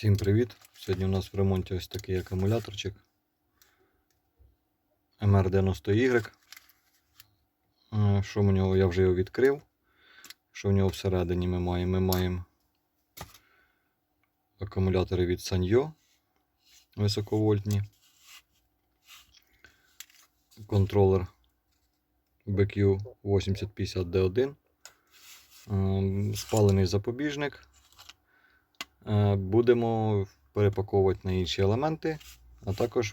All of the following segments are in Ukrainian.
Всім привіт! Сьогодні у нас в ремонті ось такий акумуляторчик MR90Y. Е, Що в нього? Я вже його відкрив. Що в нього всередині ми маємо? Ми маємо акумулятори від Sanyo високовольтні. Контролер BQ8050D1. Ем, Спалений запобіжник. Е, Будемо перепаковувати на інші елементи, а також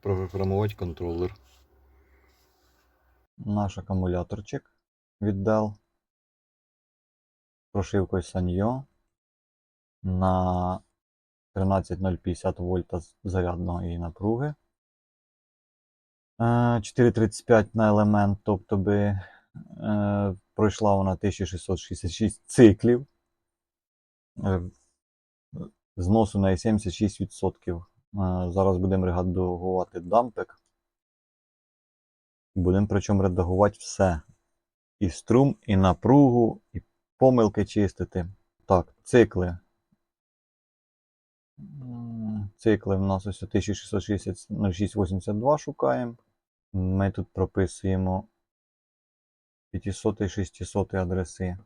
програмувати контролер. Наш акумуляторчик від Dell. Прошивкою Sanyo на 13050 вольта зарядної напруги. Е, 4,35 на елемент, тобто би е, пройшла вона 1666 циклів. Зносу на 76%. Е, Зараз будемо редагувати дампик. Будемо причому редагувати все. І струм, і напругу, і помилки чистити. Так, цикли. Цикли в нас ось 1660 0682 шукаємо. Ми тут прописуємо 500 і 600 адреси.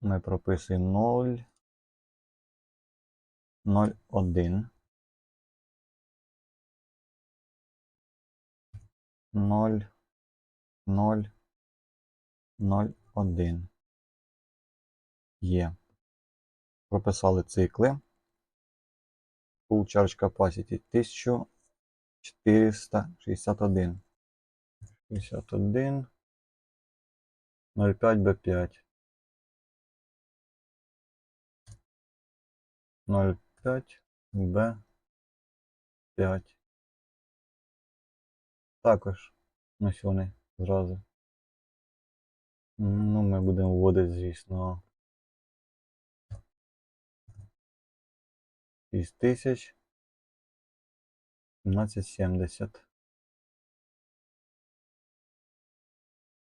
Ми прописуємо 0, 0, 1, 0, 0, 0, 1. Є. Прописали цикли. Full Charge Capacity 1461. 61. 05 B5. 05 Б5. Також на сьогодні зразу. Ну, ми будемо вводити, звісно. 6000. 1770.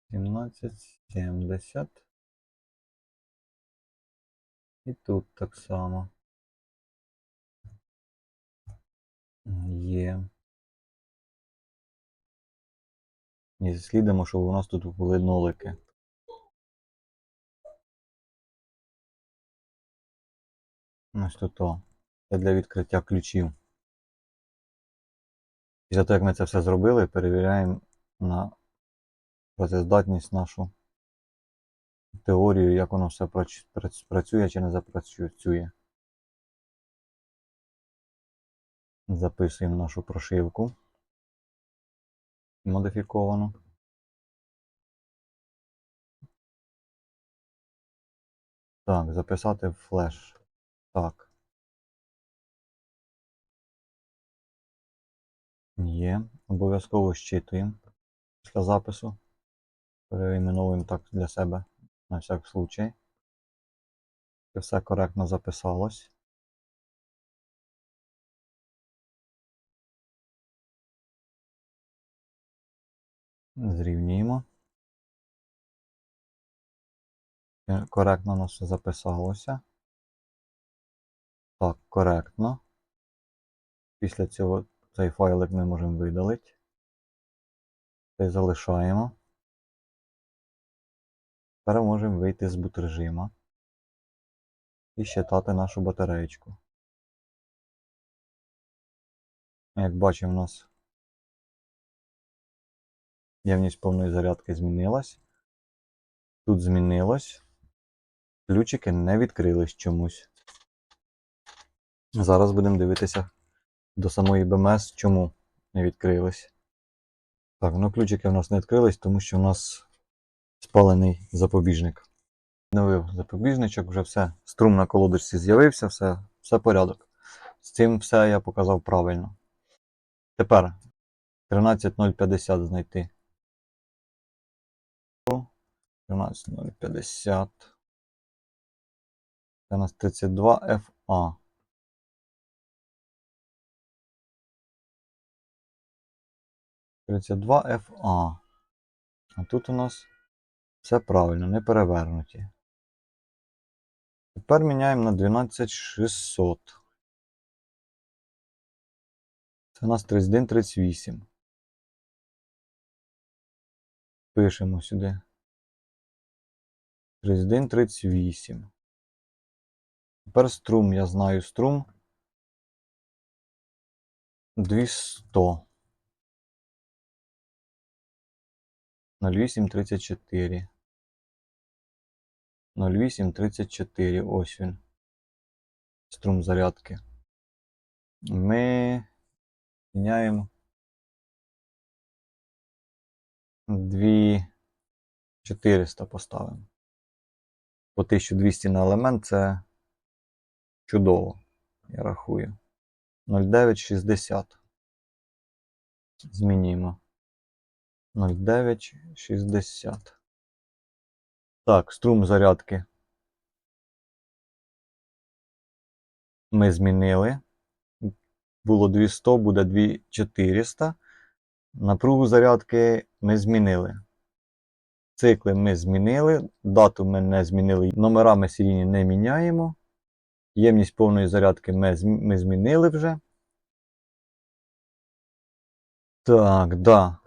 1770. І тут так само. Є. І слідимо, щоб у нас тут були нолики. Ось тут о. Це для відкриття ключів. Після того, як ми це все зробили, перевіряємо на працездатність нашу теорію, як воно все працює чи не запрацює. Записуємо нашу прошивку модифіковану. Так, записати в флеш. Так. Є. Обов'язково щитуємо після запису. Переіменовуємо так для себе на всяк случай. Все коректно записалось. Зрівнюємо. Е, Коректно у нас все записалося. Так, коректно. Після цього цей файлик ми можемо видалити. Цей залишаємо. Тепер можемо вийти з бут режима і щитати нашу батареєчку. Як бачимо, у нас ємність повної зарядки змінилась. Тут змінилось. Ключики не відкрились чомусь. Зараз будемо дивитися до самої БМС, чому не відкрились. Так, ну ключики в нас не відкрились, тому що у нас спалений запобіжник. Новив запобіжничок, вже все. Струм на колодочці з'явився, все, все порядок. З цим все я показав правильно. Тепер 13050 знайти. 13050. Це у нас 32 FA. Тридцять два FA. А тут у нас все правильно, не перевернуті. Тепер міняємо на 12600. Це у нас 3138. Пишемо сюди. 3138. Тепер струм, я знаю струм. 200. 0834. 0834. Ось він. Струм зарядки. Ми міняємо 2400 поставимо. По 1200 на елемент це чудово. Я рахую. 0960. Змінюємо. 0960. Так, струм зарядки. Ми змінили. Було 200, буде 2400. Напругу зарядки ми змінили. Цикли ми змінили. Дату ми не змінили. Номера ми серійні не міняємо. Ємність повної зарядки ми, змінили вже. Так, да.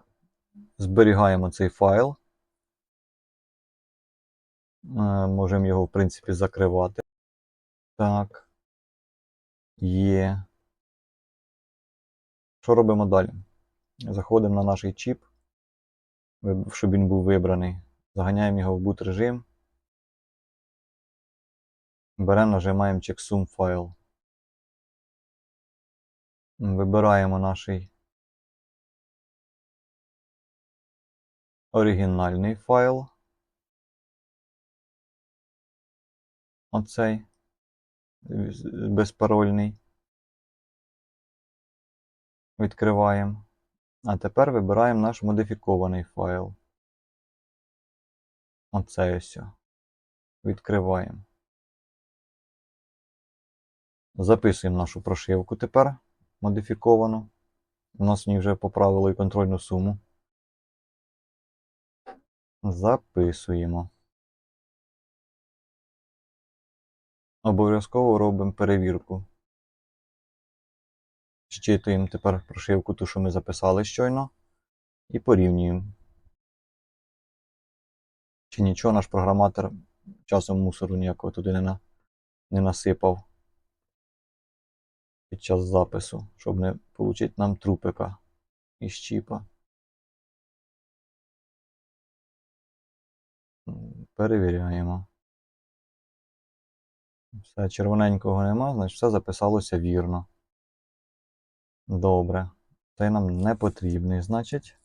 Зберігаємо цей файл. Е, Можемо його, в принципі, закривати. Так. Є. Що робимо далі? Заходимо на наш чіп, щоб він був вибраний. Заганяємо його в boot режим. Беремо, нажимаємо checksum файл. Вибираємо наш оригінальний файл. Оцей безпарольний. Відкриваємо. А тепер вибираємо наш модифікований файл. Оцей ось. Відкриваємо. Записуємо нашу прошивку тепер модифіковану. У нас в ній вже поправили контрольну суму. Записуємо. Обов'язково робимо перевірку. Щитуємо тепер прошивку, ту, що ми записали щойно, і порівнюємо. Чи нічого наш програматор часом мусору ніякого туди не, на, не насипав під час запису, щоб не отримати нам трупика із чіпа. Перевіряємо. Все, червоненького нема, значить все записалося вірно. Добре. Цей нам не потрібний, значить.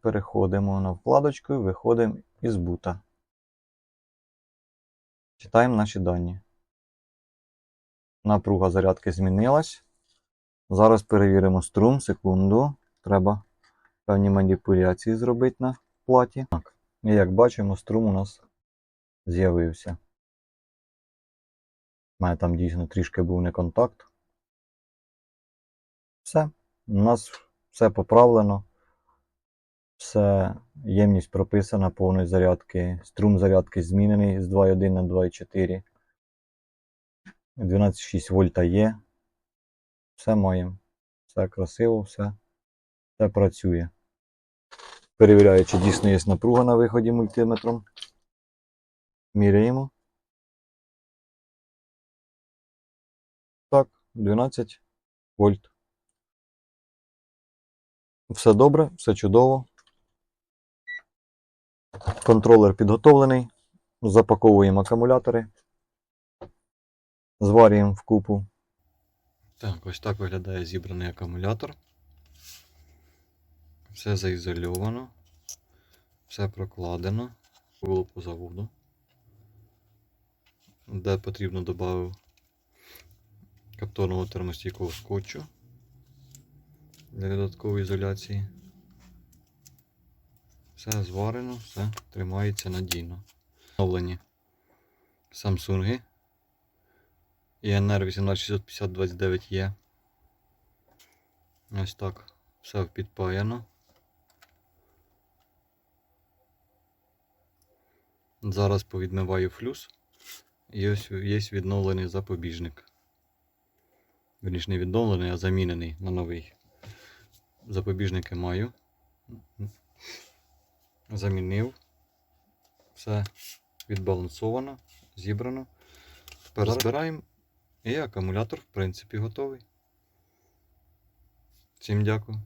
Переходимо на вкладочку і виходимо із бута. Читаємо наші дані. Напруга зарядки змінилась. Зараз перевіримо струм. Секунду. Треба певні маніпуляції зробити на платі. Так. І як бачимо, струм у нас з'явився. У мене там дійсно трішки був не контакт. Все. У нас все поправлено. Все, ємність прописана повної зарядки. Струм зарядки змінений з 2,1 на 2,4. 12,6 вольта є. Все маємо. Все красиво, все, все працює. Перевіряю, чи дійсно є напруга на виході мультиметром. Міряємо. 12 вольт. Все добре, все чудово. Контролер підготовлений. Запаковуємо акумулятори. Зварюємо в купу. Так, ось так виглядає зібраний акумулятор. Все заізольовано. Все прокладено. Було по заводу. Де потрібно додав каптонного термостійкого скотчу для додаткової ізоляції. Все зварено, все тримається надійно. Встановлені Samsung INR 18650-29E. Ось так. Все підпаяно. Зараз повідмиваю флюс. І ось є відновлений запобіжник. Верніше не відновлений, а замінений на новий. Запобіжники маю. Замінив. Все відбалансовано, зібрано. Тепер збираємо. І акумулятор, в принципі, готовий. Всім дякую.